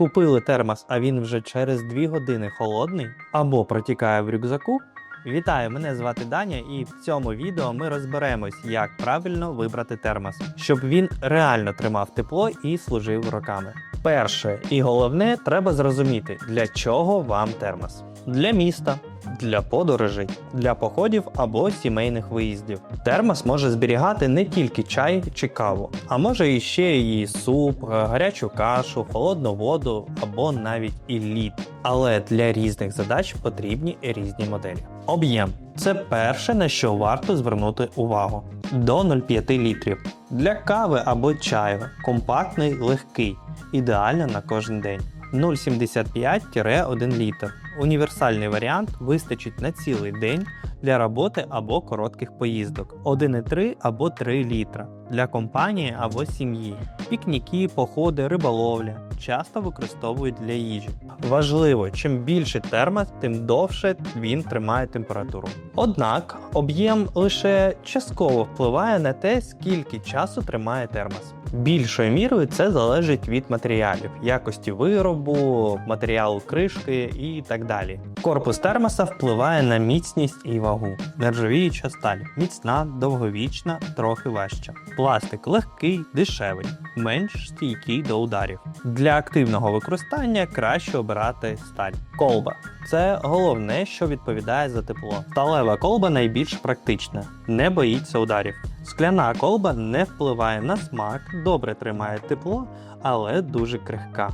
Купили термос, а він вже через 2 години холодний або протікає в рюкзаку. Вітаю, мене звати Даня, і в цьому відео ми розберемось, як правильно вибрати термос, щоб він реально тримав тепло і служив роками. Перше і головне, треба зрозуміти, для чого вам термос. Для міста, для подорожей, для походів або сімейних виїздів. Термос може зберігати не тільки чай чи каву, а може і ще і суп, гарячу кашу, холодну воду або навіть і лід. Але для різних задач потрібні різні моделі. Об'єм це перше, на що варто звернути увагу. До 0,5 літрів. Для кави або чаю компактний, легкий, ідеально на кожен день. 0,75-1 літр. Універсальний варіант вистачить на цілий день для роботи або коротких поїздок. 1,3 або 3 літра для компанії або сім'ї. Пікніки, походи, риболовля часто використовують для їжі. Важливо, чим більше термос, тим довше він тримає температуру. Однак об'єм лише частково впливає на те, скільки часу тримає термос. Більшою мірою це залежить від матеріалів, якості виробу, матеріалу кришки і так далі. Корпус термоса впливає на міцність і вагу. Нержавіюча сталь міцна, довговічна, трохи важча. Пластик легкий, дешевий, менш стійкий до ударів. Для активного використання краще обирати сталь. Колба це головне, що відповідає за тепло. Сталева колба найбільш практична, не боїться ударів. Скляна колба не впливає на смак, добре тримає тепло, але дуже крихка.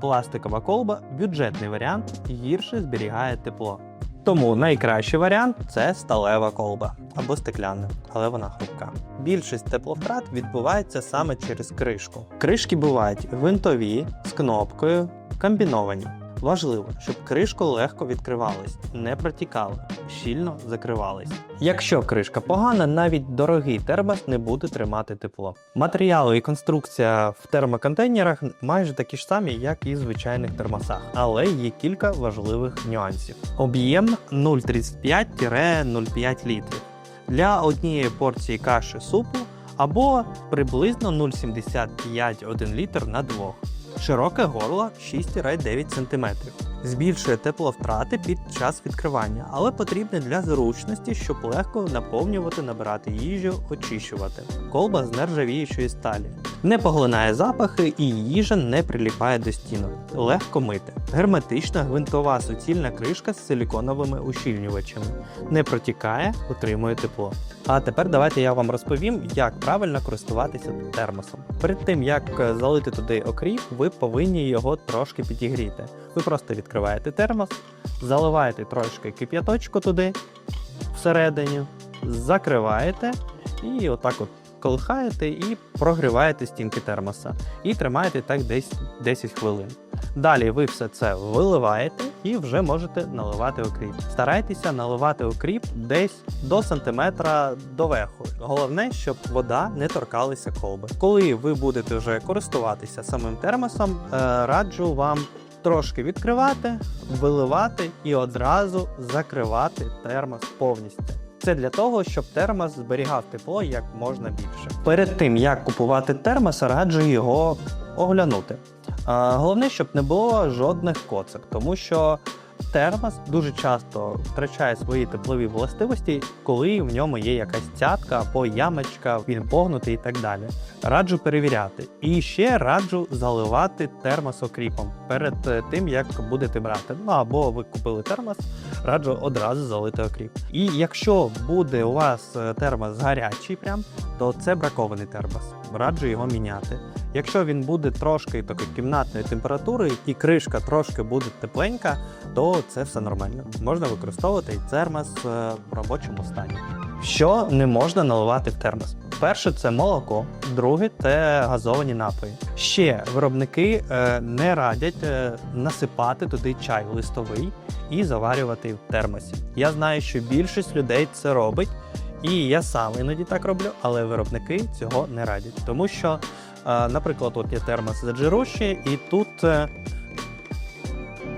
Пластикова колба бюджетний варіант, гірше зберігає тепло. Тому найкращий варіант це сталева колба або стекляна, але вона хрупка. Більшість тепловтрат відбувається саме через кришку. Кришки бувають гвинтові з кнопкою, комбіновані. Важливо, щоб кришку легко відкривались, не протікали, щільно закривались. Якщо кришка погана, навіть дорогий термос не буде тримати тепло. Матеріали і конструкція в термоконтейнерах майже такі ж самі, як і в звичайних термосах, але є кілька важливих нюансів. Об'єм 0,35-0,5 літрів для однієї порції каші супу або приблизно 0,75-1 літр на двох. Широке горло 6-9 см. Збільшує тепловтрати під час відкривання, але потрібне для зручності, щоб легко наповнювати, набирати їжу, очищувати. Колба з нержавіючої сталі. Не поглинає запахи і їжа не приліпає до стінок. Легко мити. Герметична гвинтова суцільна кришка з силіконовими ущільнювачами. Не протікає, утримує тепло. А тепер давайте я вам розповім, як правильно користуватися термосом. Перед тим як залити туди окріп, ви повинні його трошки підігріти. Ви просто відкриваєте термос, заливаєте трошки кип'яточку туди всередині, закриваєте і отак от колихаєте і прогріваєте стінки термоса. І тримаєте так десь 10 хвилин. Далі ви все це виливаєте і вже можете наливати окріп. Старайтеся наливати окріп десь до сантиметра до верху. Головне, щоб вода не торкалася колби. Коли ви будете вже користуватися самим термосом, е, раджу вам трошки відкривати, виливати і одразу закривати термос повністю. Це для того, щоб термос зберігав тепло як можна більше. Перед тим як купувати термос, раджу його оглянути. Головне, щоб не було жодних коцок, тому що термос дуже часто втрачає свої теплові властивості, коли в ньому є якась цятка або ямочка, він погнутий і так далі. Раджу перевіряти. І ще раджу заливати термос окріпом перед е, тим, як будете брати. Ну або ви купили термос, раджу одразу залити окріп. І якщо буде у вас е, термос гарячий, прям то це бракований термос. Раджу його міняти. Якщо він буде трошки такої кімнатної температури і кришка трошки буде тепленька, то це все нормально. Можна використовувати і термос е, в робочому стані. Що не можна наливати в термос? Перше це молоко, друге це газовані напої. Ще виробники е, не радять е, насипати туди чай листовий і заварювати в термосі. Я знаю, що більшість людей це робить, і я сам іноді так роблю, але виробники цього не радять, тому що, е, наприклад, от є термос заджирущий, і тут е,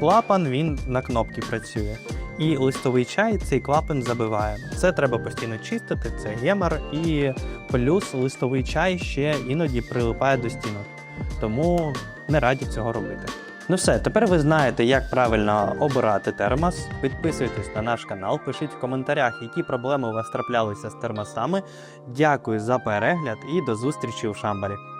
клапан він на кнопці працює. І листовий чай цей клапан забиває. Це треба постійно чистити, це гемор, і плюс листовий чай ще іноді прилипає до стінок. Тому не раді цього робити. Ну все, тепер ви знаєте, як правильно обирати термос. Підписуйтесь на наш канал, пишіть в коментарях, які проблеми у вас траплялися з термосами. Дякую за перегляд і до зустрічі у Шамбарі.